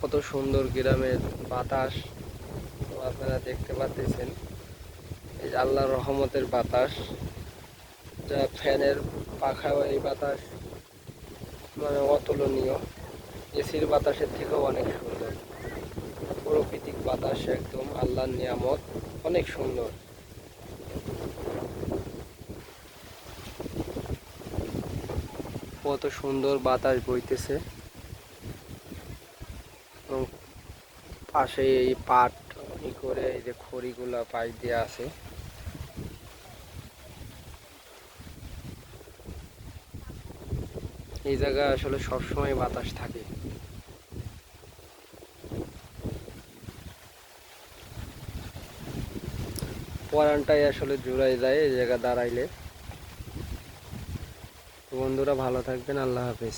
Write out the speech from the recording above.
কত সুন্দর গ্রামের বাতাস তো আপনারা দেখতে পাচ্ছেন। এই যে আল্লাহর রহমতের বাতাস, যা ফ্যানের পাখা এই বাতাস মানে অতুলনীয়। এসির বাতাসের থেকেও অনেক সুন্দর। প্রকৃতিক বাতাস একদম, আল্লাহর নিয়ামত অনেক সুন্দর। কত সুন্দর বাতাস বইতেছে। এবং পাশে এই পাট ই করে এই যে খড়িগুলা পাশ দিয়ে আছে। এই জায়গায় আসলে সবসময় বাতাস থাকে। পরানটাই আসলে জুড়াই যায় এই জায়গা দাঁড়াইলে। বন্ধুরা ভালো থাকবেন, আল্লাহ হাফেজ।